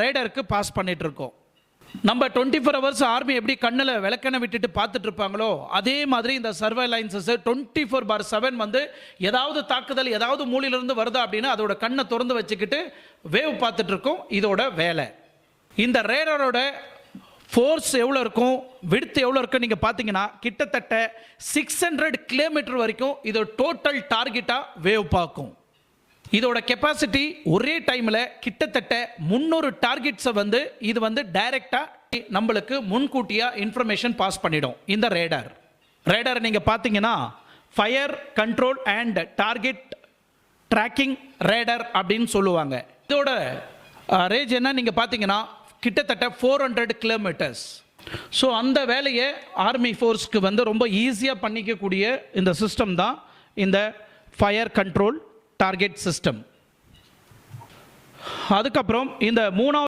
ரேடருக்கு pass பண்ணிட்டு இருக்கோம் நம்ம டுவெண்ட்டி ஃபோர் ஹவர்ஸ் ஆர்மி எப்படி கண்ணில் விளக்கெண்ணெய் விட்டுட்டு பார்த்துட்டு இருப்பாங்களோ அதே மாதிரி இந்த surveillances twenty four by seven வந்து ஏதாவது தாக்குதல் ஏதாவது மூலையிலிருந்து வருதா அப்படின்னு அதோட கண்ணை திறந்து வச்சுக்கிட்டு வேவ் பார்த்துட்டு இருக்கோம் இதோட வேலை. இந்த ரேடரோட ஃபோர்ஸ் எவ்வளோ இருக்கும் விடுத்து எவ்வளோ இருக்கும் நீங்கள் பார்த்தீங்கன்னா கிட்டத்தட்ட சிக்ஸ் ஹண்ட்ரட் கிலோமீட்டர் வரைக்கும் இது டோட்டல் டார்கெட்டாக வேவ் பார்க்கும். இதோட கெப்பாசிட்டி ஒரே டைமில் கிட்டத்தட்ட முந்நூறு டார்கெட்ஸை வந்து இது வந்து டைரெக்டாக நம்மளுக்கு முன்கூட்டியாக இன்ஃபர்மேஷன் பாஸ் பண்ணிடும். இந்த ரேடார் ரேடார் நீங்கள் பார்த்தீங்கன்னா fire control and target tracking radar அப்படின்னு சொல்லுவாங்க. இதோட ரேஞ்ச் என்ன? நீங்கள் பார்த்தீங்கன்னா கிட்டத்தட்ட ஃபோர் ஹண்ட்ரட் கிலோமீட்டர்ஸ் ஸோ அந்த வேலையை ஆர்மி ஃபோர்ஸ்க்கு வந்து ரொம்ப ஈஸியாக பண்ணிக்கக்கூடிய இந்த சிஸ்டம் தான் இந்த ஃபயர் கண்ட்ரோல் டார்கெட் சிஸ்டம் அதுக்கப்புறம் இந்த மூணாவது